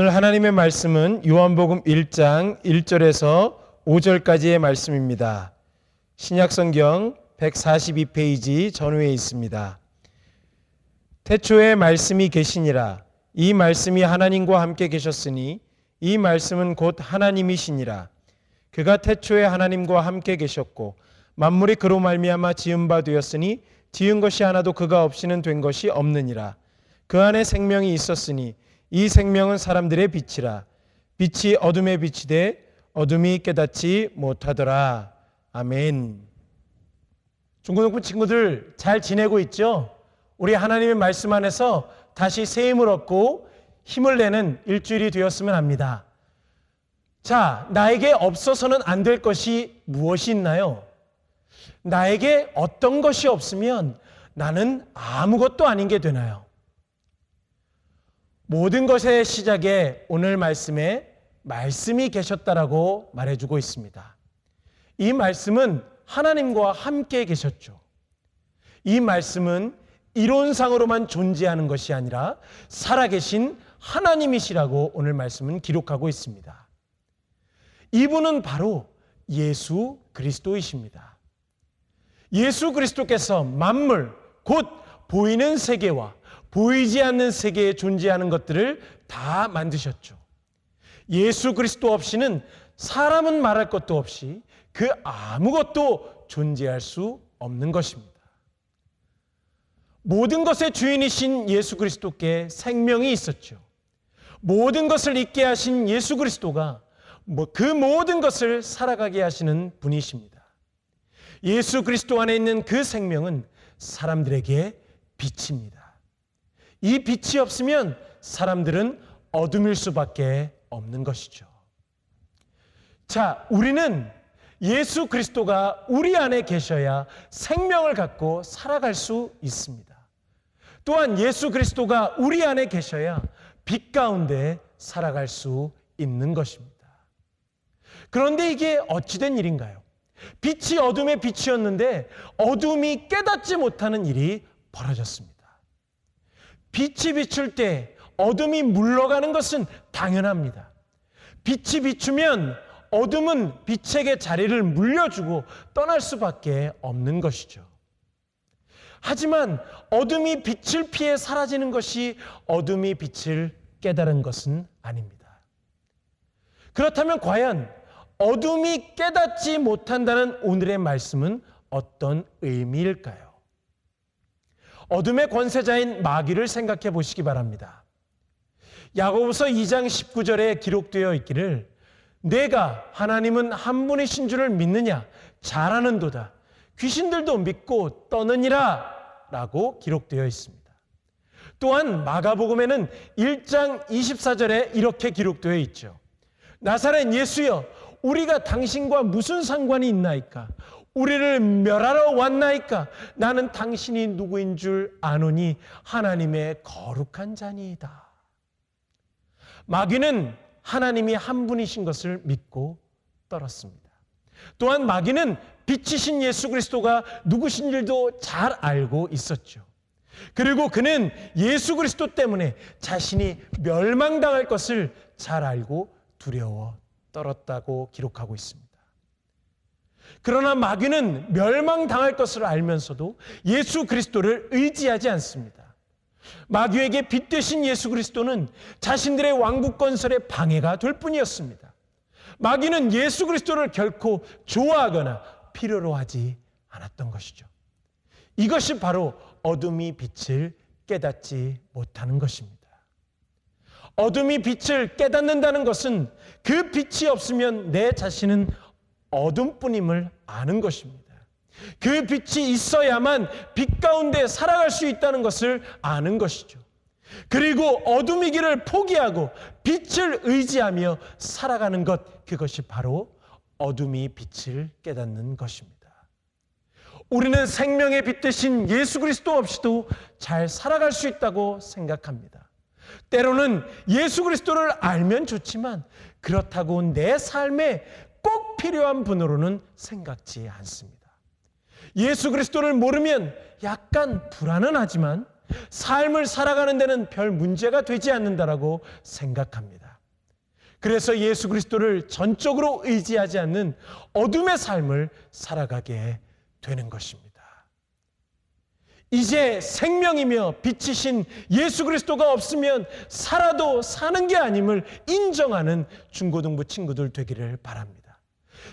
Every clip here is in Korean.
오늘 하나님의 말씀은 요한복음 1장 1절에서 5절까지의 말씀입니다. 신약성경 142페이지 전후에 있습니다. 태초에 말씀이 계시니라 이 말씀이 하나님과 함께 계셨으니 이 말씀은 곧 하나님이시니라 그가 태초에 하나님과 함께 계셨고 만물이 그로 말미암아 지은 바 되었으니 지은 것이 하나도 그가 없이는 된 것이 없느니라 그 안에 생명이 있었으니 이 생명은 사람들의 빛이라 빛이 어둠에 비치되 어둠이 깨닫지 못하더라 아멘 중고등부 친구들 잘 지내고 있죠? 우리 하나님의 말씀 안에서 다시 새 힘을 얻고 힘을 내는 일주일이 되었으면 합니다. 자, 나에게 없어서는 안 될 것이 무엇이 있나요? 나에게 어떤 것이 없으면 나는 아무것도 아닌 게 되나요? 모든 것의 시작에 오늘 말씀에 말씀이 계셨다라고 말해주고 있습니다. 이 말씀은 하나님과 함께 계셨죠. 이 말씀은 이론상으로만 존재하는 것이 아니라 살아계신 하나님이시라고 오늘 말씀은 기록하고 있습니다. 이분은 바로 예수 그리스도이십니다. 예수 그리스도께서 만물, 곧 보이는 세계와 보이지 않는 세계에 존재하는 것들을 다 만드셨죠. 예수 그리스도 없이는 사람은 말할 것도 없이 그 아무것도 존재할 수 없는 것입니다. 모든 것의 주인이신 예수 그리스도께 생명이 있었죠. 모든 것을 있게 하신 예수 그리스도가 뭐그 모든 것을 살아가게 하시는 분이십니다. 예수 그리스도 안에 있는 그 생명은 사람들에게 빛입니다. 이 빛이 없으면 사람들은 어둠일 수밖에 없는 것이죠. 자, 우리는 예수 그리스도가 우리 안에 계셔야 생명을 갖고 살아갈 수 있습니다. 또한 예수 그리스도가 우리 안에 계셔야 빛 가운데 살아갈 수 있는 것입니다. 그런데 이게 어찌된 일인가요? 빛이 어둠의 빛이었는데 어둠이 깨닫지 못하는 일이 벌어졌습니다. 빛이 비출 때 어둠이 물러가는 것은 당연합니다. 빛이 비추면 어둠은 빛에게 자리를 물려주고 떠날 수밖에 없는 것이죠. 하지만 어둠이 빛을 피해 사라지는 것이 어둠이 빛을 깨달은 것은 아닙니다. 그렇다면 과연 어둠이 깨닫지 못한다는 오늘의 말씀은 어떤 의미일까요? 어둠의 권세자인 마귀를 생각해 보시기 바랍니다. 야고보서 2장 19절에 기록되어 있기를 내가 하나님은 한 분이신 줄을 믿느냐 잘하는도다 귀신들도 믿고 떠느니라 라고 기록되어 있습니다. 또한 마가복음에는 1장 24절에 이렇게 기록되어 있죠. 나사렛 예수여 우리가 당신과 무슨 상관이 있나이까? 우리를 멸하러 왔나이까? 나는 당신이 누구인 줄 아노니 하나님의 거룩한 자니이다. 마귀는 하나님이 한 분이신 것을 믿고 떨었습니다. 또한 마귀는 빛이신 예수 그리스도가 누구신 줄도 잘 알고 있었죠. 그리고 그는 예수 그리스도 때문에 자신이 멸망당할 것을 잘 알고 두려워 떨었다고 기록하고 있습니다. 그러나 마귀는 멸망당할 것을 알면서도 예수 그리스도를 의지하지 않습니다. 마귀에게 빛 대신 예수 그리스도는 자신들의 왕국 건설에 방해가 될 뿐이었습니다. 마귀는 예수 그리스도를 결코 좋아하거나 필요로 하지 않았던 것이죠. 이것이 바로 어둠이 빛을 깨닫지 못하는 것입니다. 어둠이 빛을 깨닫는다는 것은 그 빛이 없으면 내 자신은 어둠뿐임을 아는 것입니다. 그 빛이 있어야만 빛 가운데 살아갈 수 있다는 것을 아는 것이죠. 그리고 어둠이기를 포기하고 빛을 의지하며 살아가는 것, 그것이 바로 어둠이 빛을 깨닫는 것입니다. 우리는 생명의 빛 대신 예수 그리스도 없이도 잘 살아갈 수 있다고 생각합니다. 때로는 예수 그리스도를 알면 좋지만 그렇다고 내 삶에 꼭 필요한 분으로는 생각지 않습니다. 예수 그리스도를 모르면 약간 불안은 하지만 삶을 살아가는 데는 별 문제가 되지 않는다라고 생각합니다. 그래서 예수 그리스도를 전적으로 의지하지 않는 어둠의 삶을 살아가게 되는 것입니다. 이제 생명이며 빛이신 예수 그리스도가 없으면 살아도 사는 게 아님을 인정하는 중고등부 친구들 되기를 바랍니다.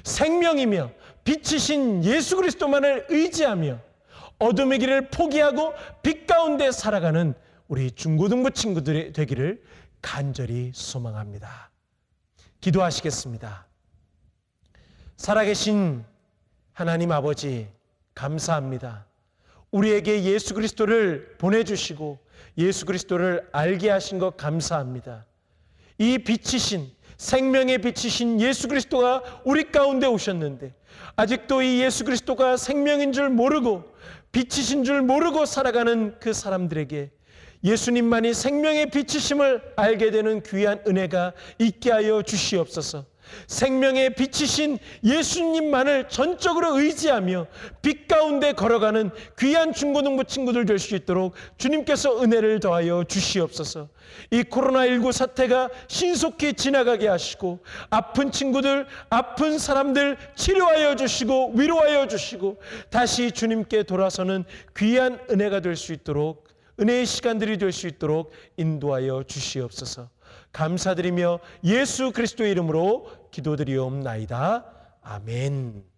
생명이며 빛이신 예수 그리스도만을 의지하며 어둠의 길을 포기하고 빛 가운데 살아가는 우리 중고등부 친구들이 되기를 간절히 소망합니다. 기도하시겠습니다. 살아계신 하나님 아버지, 감사합니다. 우리에게 예수 그리스도를 보내주시고 예수 그리스도를 알게 하신 것 감사합니다. 이 빛이신 생명의 빛이신 예수 그리스도가 우리 가운데 오셨는데 아직도 이 예수 그리스도가 생명인 줄 모르고 빛이신 줄 모르고 살아가는 그 사람들에게 예수님만이 생명의 빛이심을 알게 되는 귀한 은혜가 있게 하여 주시옵소서. 생명의 빛이신 예수님만을 전적으로 의지하며 빛 가운데 걸어가는 귀한 중고등부 친구들 될 수 있도록 주님께서 은혜를 더하여 주시옵소서. 이 코로나19 사태가 신속히 지나가게 하시고 아픈 친구들, 아픈 사람들 치료하여 주시고 위로하여 주시고 다시 주님께 돌아서는 귀한 은혜가 될 수 있도록 은혜의 시간들이 될 수 있도록 인도하여 주시옵소서. 감사드리며 예수 그리스도의 이름으로 기도드리옵나이다. 아멘.